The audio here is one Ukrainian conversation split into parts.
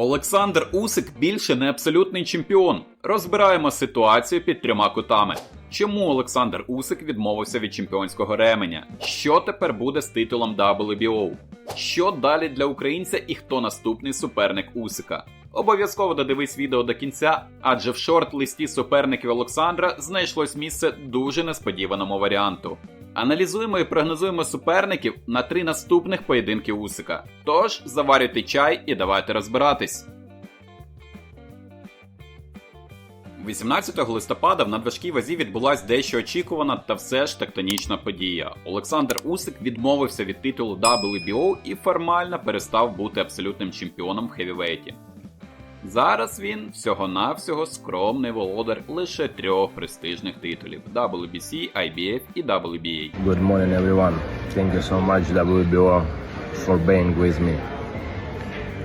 Олександр Усик більше не абсолютний чемпіон. Розбираємо ситуацію під трьома кутами. Чому Олександр Усик відмовився від чемпіонського ременя? Що тепер буде з титулом WBO? Що далі для українця і хто наступний суперник Усика? Обов'язково додивись відео до кінця, адже в шорт-листі суперників Олександра знайшлось місце дуже несподіваному варіанту. Аналізуємо і прогнозуємо суперників на три наступних поєдинки Усика. Тож заварюйте чай і давайте розбиратись. 18 листопада в надважкій вазі відбулась дещо очікувана та все ж тектонічна подія. Олександр Усик відмовився від титулу WBO і формально перестав бути абсолютним чемпіоном в хевівейті. Зараз він всього-навсього скромний володар лише трьох престижних титулів WBC, IBF і WBA. Good morning, everyone. Thank you so much, WBO, for being with me.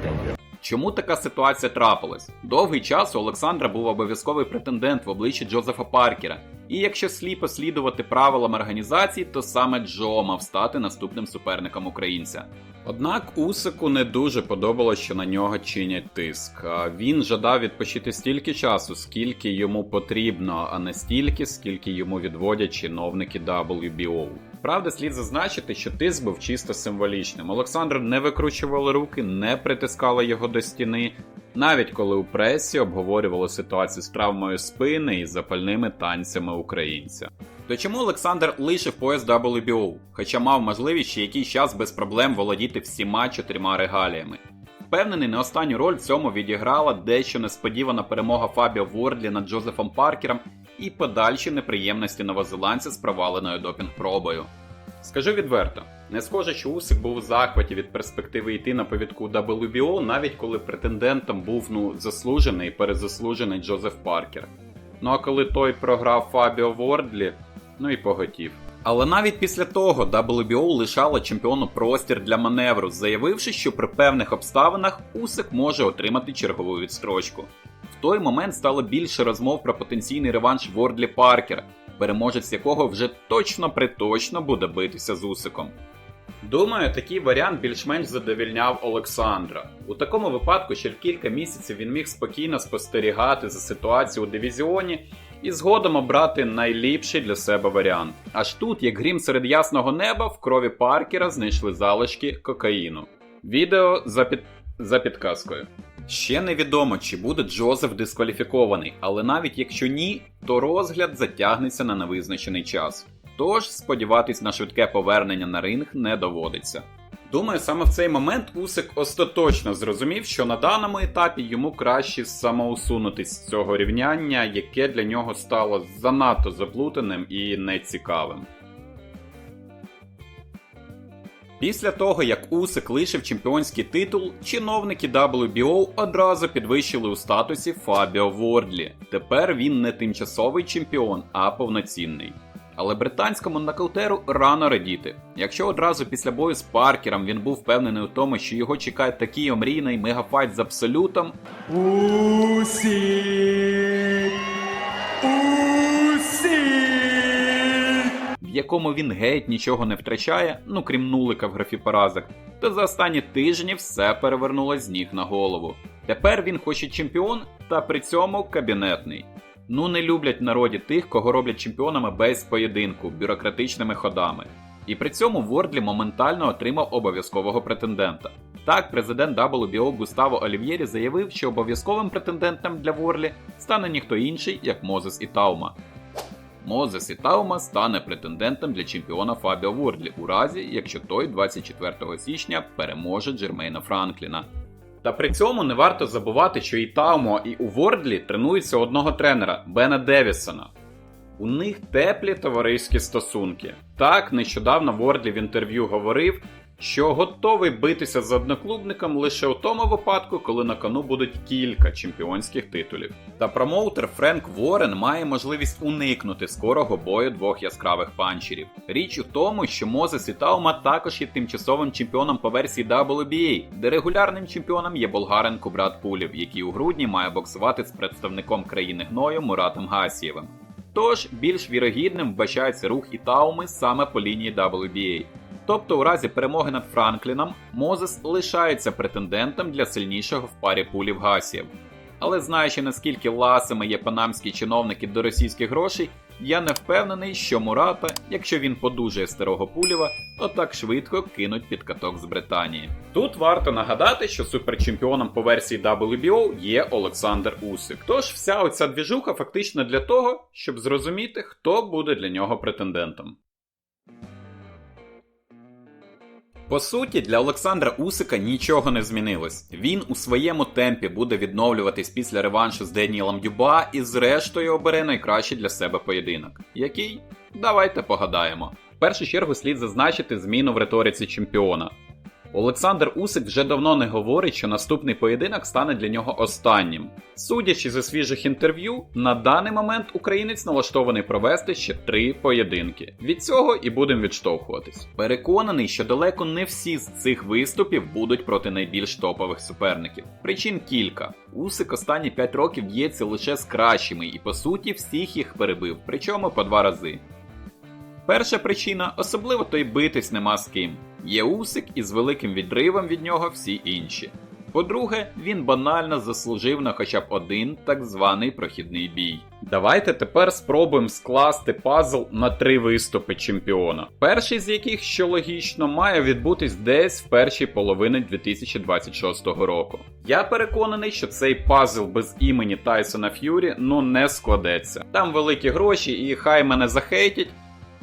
Thank you. Чому така ситуація трапилась? Довгий час у Олександра був обов'язковий претендент в обличчі Джозефа Паркера. І якщо сліпо слідувати правилам організації, то саме Джо мав стати наступним суперником українця. Однак Усику не дуже подобалось, що на нього чинять тиск. Він жадав відпочити стільки часу, скільки йому потрібно, а не стільки, скільки йому відводять чиновники WBO. Правда, слід зазначити, що тиск був чисто символічним. Олександр не викручували руки, не притискали його до стіни, навіть коли у пресі обговорювали ситуацію з травмою спини і запальними танцями українця. То чому Олександр лишив пояс WBO, хоча мав можливість ще якийсь час без проблем володіти всіма чотирма регаліями? Впевнений, не останню роль в цьому відіграла дещо несподівана перемога Фабіо Вордлі над Джозефом Паркером і подальші неприємності новозеландця з проваленою допінг-пробою. Скажу відверто, не схоже, що Усик був у захваті від перспективи йти на повідку WBO, навіть коли претендентом був ну заслужений і перезаслужений Джозеф Паркер. Ну а коли той програв Фабіо Вордлі, ну і поготів. Але навіть після того WBO лишало чемпіону простір для маневру, заявивши, що при певних обставинах Усик може отримати чергову відстрочку. Той момент стало більше розмов про потенційний реванш Вордлі Паркера, переможець якого вже точно приточно буде битися з Усиком. Думаю, такий варіант більш-менш задовільняв Олександра. У такому випадку ще кілька місяців він міг спокійно спостерігати за ситуацією у дивізіоні і згодом обрати найліпший для себе варіант. Аж тут, як грім серед ясного неба, в крові Паркера знайшли залишки кокаїну. Відео за, під... за підказкою. Ще невідомо, чи буде Джозеф дискваліфікований, але навіть якщо ні, то розгляд затягнеться на невизначений час. Тож сподіватись на швидке повернення на ринг не доводиться. Думаю, саме в цей момент Усик остаточно зрозумів, що на даному етапі йому краще самоусунутись з цього рівняння, яке для нього стало занадто заплутаним і нецікавим. Після того, як Усик лишив чемпіонський титул, чиновники WBO одразу підвищили у статусі Фабіо Вордлі. Тепер він не тимчасовий чемпіон, а повноцінний. Але британському нокаутеру рано радіти. Якщо одразу після бою з Паркером він був впевнений у тому, що його чекає такий омрійний мегафайт з абсолютом, Усік! Якому він геть нічого не втрачає, ну крім нулика в графі поразок, то за останні тижні все перевернулось з ніг на голову. Тепер він хоч і чемпіон, та при цьому кабінетний. Ну не люблять народі тих, кого роблять чемпіонами без поєдинку, бюрократичними ходами. І при цьому Вордлі моментально отримав обов'язкового претендента. Так, президент WBO Густаво Олів'єрі заявив, що обов'язковим претендентом для Ворлі стане ніхто інший, як Мозес Ітаума. Мозес Ітаума стане претендентом для чемпіона Фабіо Вордлі у разі, якщо той 24 січня переможе Джермейна Франкліна. Та при цьому не варто забувати, що і Таумо, і у Вордлі тренуються одного тренера Бена Девісона. У них теплі товариські стосунки. Так, нещодавно Вордлі в інтерв'ю говорив, що готовий битися з одноклубником лише у тому випадку, коли на кону будуть кілька чемпіонських титулів. Та промоутер Френк Ворен має можливість уникнути скорого бою двох яскравих панчерів. Річ у тому, що Мозес і Таума також є тимчасовим чемпіоном по версії WBA, де регулярним чемпіоном є болгарин Кубрат Пулів, який у грудні має боксувати з представником країни гною Муратом Гасієвим. Тож більш вірогідним вбачається рух і Тауми саме по лінії WBA. Тобто, у разі перемоги над Франкліном, Мозес лишається претендентом для сильнішого в парі пулів Гасіїв. Але знаючи наскільки ласими є панамські чиновники до російських грошей, я не впевнений, що Мурата, якщо він подужає старого Пулєва, отак швидко кинуть під каток з Британії. Тут варто нагадати, що суперчемпіоном по версії WBO є Олександр Усик. Тож вся оця двіжуха фактично для того, щоб зрозуміти, хто буде для нього претендентом. По суті, для Олександра Усика нічого не змінилось. Він у своєму темпі буде відновлюватись після реваншу з Деніелом Дюба і зрештою обере найкращий для себе поєдинок. Який? Давайте погадаємо. В першу чергу слід зазначити зміну в риториці чемпіона. Олександр Усик вже давно не говорить, що наступний поєдинок стане для нього останнім. Судячи зі свіжих інтерв'ю, на даний момент українець налаштований провести ще три поєдинки. Від цього і будемо відштовхуватись. Переконаний, що далеко не всі з цих виступів будуть проти найбільш топових суперників. Причин кілька. Усик останні 5 років б'ється лише з кращими і по суті всіх їх перебив, причому по два рази. Перша причина особливо то й битись нема з ким. Є Усик і з великим відривом від нього всі інші. По-друге, він банально заслужив на хоча б один так званий прохідний бій. Давайте тепер спробуємо скласти пазл на три виступи чемпіона. Перший з яких, що логічно, має відбутись десь в першій половині 2026 року. Я переконаний, що цей пазл без імені Тайсона Ф'юрі ну не складеться. Там великі гроші, і хай мене захейтять.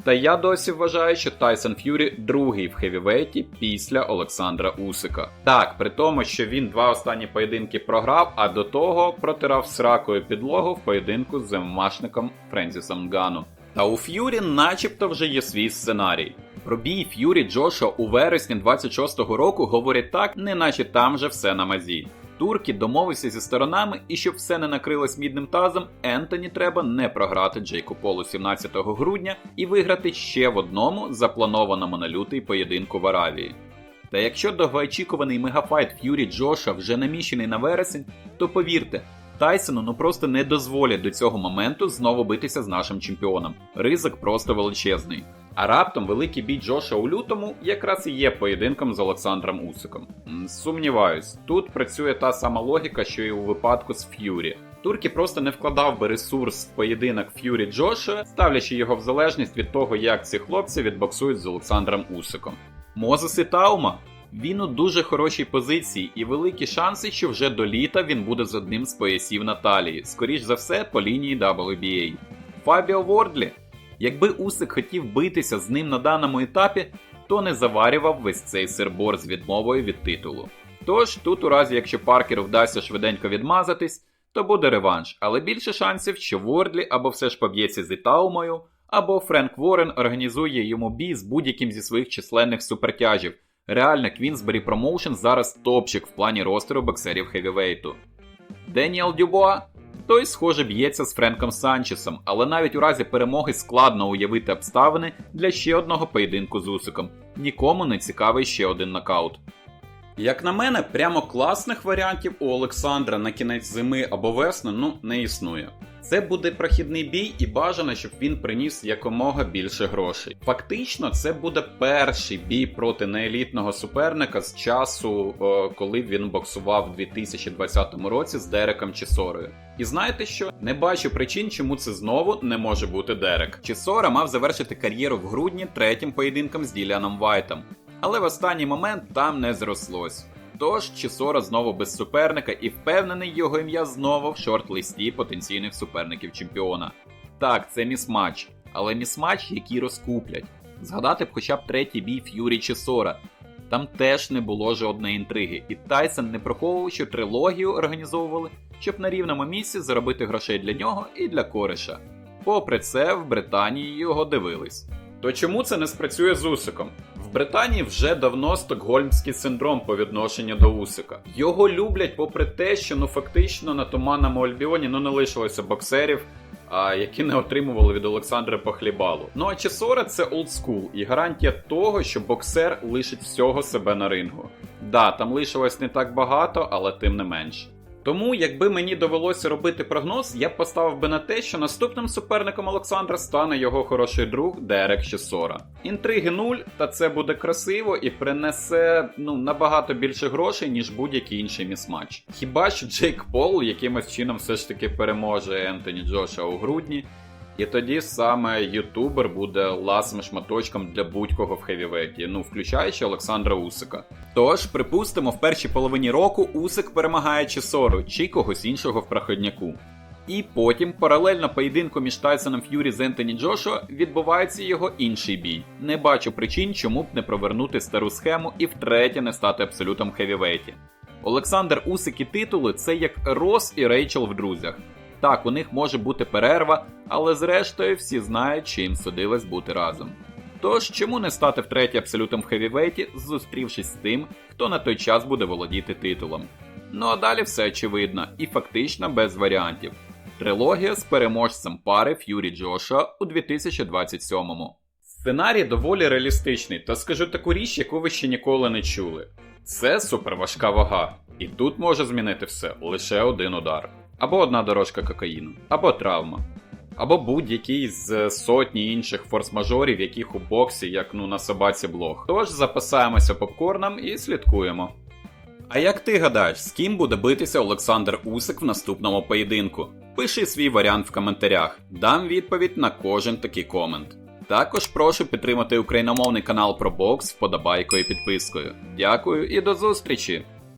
Та я досі вважаю, що Тайсон Ф'юрі другий в хевівейті після Олександра Усика. Так, при тому, що він два останні поєдинки програв, а до того протирав сракою підлогу в поєдинку з ММАшником Френсісом Гану. Та у Ф'юрі начебто вже є свій сценарій. Про бій Ф'юрі Джоша у вересні 26-го року говорять так, неначе там же все на мазі. Турки домовилися зі сторонами, і щоб все не накрилось мідним тазом, Ентоні треба не програти Джейку Полу 17 грудня і виграти ще в одному запланованому на лютий поєдинку в Аравії. Та якщо довгоочікуваний мегафайт Ф'юрі Джоша вже наміщений на вересень, то повірте, Тайсону ну просто не дозволять до цього моменту знову битися з нашим чемпіоном. Ризик просто величезний. А раптом великий бій Джоша у лютому якраз і є поєдинком з Олександром Усиком. Сумніваюсь, тут працює та сама логіка, що і у випадку з Ф'юрі. Турки просто не вкладав би ресурс в поєдинок Ф'юрі Джоша, ставлячи його в залежність від того, як ці хлопці відбоксують з Олександром Усиком. Мозес і Таума. Він у дуже хорошій позиції і великі шанси, що вже до літа він буде з одним з поясів Наталії, скоріш за все по лінії WBA. Фабіо Вордлі. Якби Усик хотів битися з ним на даному етапі, то не заварював весь цей сирбор з відмовою від титулу. Тож тут, у разі якщо Паркеру вдасться швиденько відмазатись, то буде реванш, але більше шансів, що Вордлі або все ж поб'ється з Ітаумою, або Френк Ворен організує йому бій з будь-яким зі своїх численних супертяжів. Реально, Квінсбері Промоушен зараз топчик в плані ростеру боксерів хевівейту. Деніел Дюбуа той, схоже, б'ється з Френком Санчесом, але навіть у разі перемоги складно уявити обставини для ще одного поєдинку з Усиком. Нікому не цікавий ще один нокаут. Як на мене, прямо класних варіантів у Олександра на кінець зими або весни ну не існує. Це буде прохідний бій і бажано, щоб він приніс якомога більше грошей. Фактично, це буде перший бій проти неелітного суперника з часу, е, коли він боксував у 2020 році з Дереком Чісорою. І знаєте що? Не бачу причин, чому це знову не може бути Дерек. Чісора мав завершити кар'єру в грудні третім поєдинком з Діліаном Вайтом, але в останній момент там не зрослось. Тож Чісора знову без суперника і впевнений його ім'я знову в шорт-листі потенційних суперників чемпіона. Так, це місматч, але місматч, який розкуплять. Згадати б хоча б третій бій Ф'юрі Чісора. Там теж не було жодної інтриги, і Тайсон не приховував, що трилогію організовували, щоб на рівному місці заробити грошей для нього і для кореша. Попри це, в Британії його дивились. То чому це не спрацює з Усиком? Британії вже давно стокгольмський синдром по відношенню до Усика. Його люблять, попри те, що ну фактично на туманному Альбіоні ну не лишилося боксерів, які не отримували від Олександра по хлібалу. Ну а Чесора це олдскул і гарантія того, що боксер лишить всього себе на рингу. Да, там лишилось не так багато, але тим не менш. Тому, якби мені довелося робити прогноз, я б поставив би на те, що наступним суперником Олександра стане його хороший друг Дерек Шесора. Інтриги нуль, та це буде красиво і принесе ну набагато більше грошей, ніж будь-який інший місматч. Хіба що Джейк Пол якимось чином все ж таки переможе Ентоні Джоша у грудні. І тоді саме ютубер буде ласим шматочком для будь-кого в хевіветі, ну включаючи Олександра Усика. Тож, припустимо, в першій половині року Усик перемагає Чесору чи когось іншого в проходняку. І потім, паралельно поєдинку між Тайсоном Ф'юрі з Ентоні Джошуа, відбувається його інший бій. Не бачу причин, чому б не провернути стару схему і втретє не стати абсолютом в хевіветі. Олександр Усик і титули це як Рос і Рейчел в друзях. Так, у них може бути перерва, але зрештою всі знають, чи їм судилось бути разом. Тож, чому не стати втретє абсолютом в хевівейті, зустрівшись з тим, хто на той час буде володіти титулом? Ну а далі все очевидно і фактично без варіантів. Трилогія з переможцем пари Ф'юрі Джоша у 2027-му. Сценарій доволі реалістичний, та скажу таку річ, яку ви ще ніколи не чули. Це суперважка вага, і тут може змінити все лише один удар. Або одна дорожка кокаїну, або травма, або будь-який з сотні інших форс-мажорів, яких у боксі, як ну на собаці блог. Тож запасаємося попкорном і слідкуємо. А як ти гадаєш, з ким буде битися Олександр Усик в наступному поєдинку? Пиши свій варіант в коментарях, дам відповідь на кожен такий комент. Також прошу підтримати україномовний канал про бокс вподобайкою і підпискою. Дякую і до зустрічі!